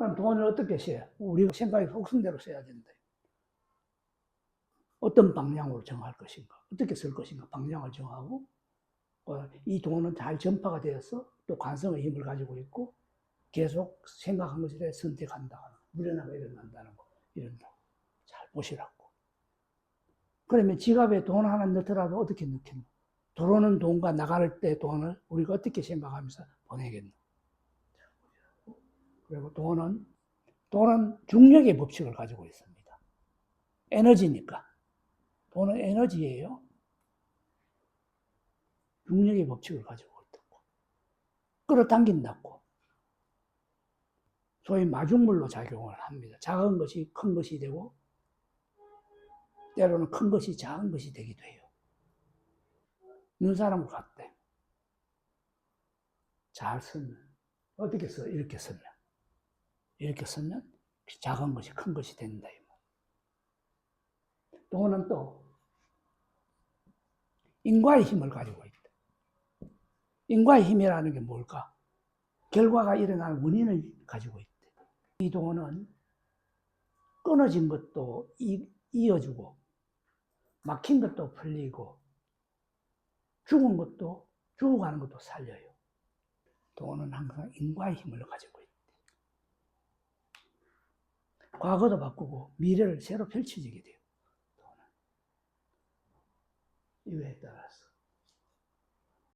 그럼 돈을 어떻게 써야? 우리가 생각이 속성대로 써야 된다. 어떤 방향으로 정할 것인가? 어떻게 쓸 것인가? 방향을 정하고 어, 이 돈은 잘 전파가 되어서 또 관성의 힘을 가지고 있고 계속 생각한 것에 대해 선택한다. 무련하게 일어난다는 거 이런다. 잘 보시라고. 그러면 지갑에 돈 하나 넣더라도 어떻게 넣겠노? 들어오는 돈과 나갈 때 돈을 우리가 어떻게 생각하면서 보내겠노? 그리고 돈은 돈은 중력의 법칙을 가지고 있습니다. 에너지니까. 돈은 에너지예요. 중력의 법칙을 가지고 있다고. 끌어당긴다고. 소위 마중물로 작용을 합니다. 작은 것이 큰 것이 되고, 때로는 큰 것이 작은 것이 되기도 해요. 눈사람 같대. 잘 쓰면, 어떻게 써? 이렇게 쓰면. 이렇게 쓰면 작은 것이 큰 것이 된다. 돈은 또 인과의 힘을 가지고 있다. 인과의 힘이라는 게 뭘까? 결과가 일어나는 원인을 가지고 있다. 이 돈은 끊어진 것도 이, 이어주고 막힌 것도 풀리고 죽은 것도 죽어가는 것도 살려요. 돈은 항상 인과의 힘을 가지고. 과거도 바꾸고 미래를 새로 펼쳐지게 돼요. 이거에 따라서.